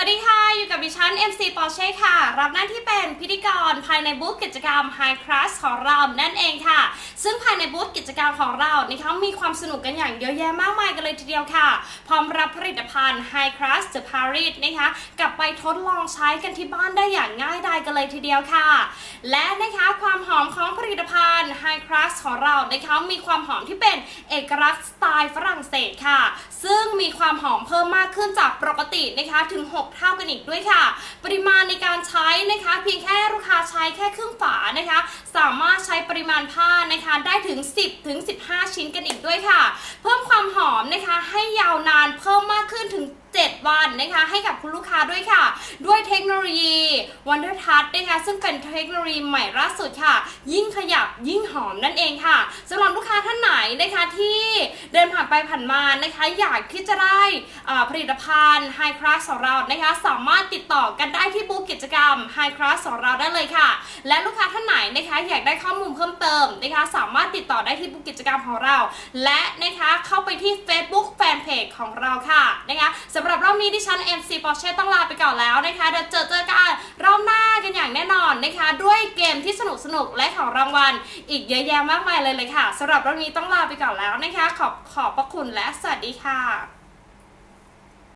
สวัสดีค่ะ อยู่กับดิฉัน MC Porsche ค่ะ รับหน้าที่เป็นพิธีกรภายในบูธกิจกรรม High Class ของเรานั่นเองค่ะ ซึ่งภายในบูธกิจกรรมของเรานะคะมีความสนุกกันอย่างเยอะแยะมากมายกันเลยทีเดียวค่ะ พร้อมรับผลิตภัณฑ์ High Class The Paris นะคะ กลับไปทดลองใช้กันที่บ้านได้อย่างง่ายดายกันเลยทีเดียวค่ะ และนะคะความหอมของผลิต Plus ของเรานะคะมีความหอมที่เป็นเอกลักษณ์สไตล์ฝรั่งเศสค่ะ ซึ่งมีความหอมเพิ่มมากขึ้นจากปกตินะคะถึง 6 เท่ากันอีกด้วยค่ะ ปริมาณในการใช้นะคะเพียงแค่ลูกค้าใช้แค่ครึ่งฝานะคะ สามารถใช้ปริมาณผ้านะคะได้ถึง 10ถึง15 ชิ้นกันอีกด้วยค่ะ เพิ่มความหอมนะคะให้ยาวนานเพิ่มมากขึ้นถึง 7 วันนะคะให้กับคุณลูกค้าด้วยค่ะ ด้วยเทคโนโลยี Wonder Touch นะคะซึ่งเป็นเทคโนโลยีใหม่ล่าสุดค่ะ ยิ่งขยับยิ่งหอมนั่นเองค่ะสำหรับลูกค้าท่านไหนนะคะที่ ดินผ่านไปผ่านมานะคะ อยากที่จะได้อ่าผลิตภัณฑ์ High Class ของเรานะคะ สามารถติดต่อกันได้ที่บูธกิจกรรม High Class ของเราได้เลยค่ะ และลูกค้าท่านไหนนะคะอยากได้ข้อมูลเพิ่มเติมนะคะ สามารถติดต่อได้ที่บูธกิจกรรมของเรา และนะคะเข้าไปที่ Facebook Fanpage ของเราค่ะนะคะสำหรับรอบนี้ดิฉัน MC Porsche ต้องลาไปก่อนแล้วนะคะเดี๋ยวเจอเจอกันรอบหน้า ที่สนุกสนุกและของรางวัล อีกเยอะแยะมากมายเลยเลยค่ะสำหรับเรื่องนี้ต้องลาไปก่อนแล้วนะคะ ขอบขอบพระคุณและสวัสดีค่ะ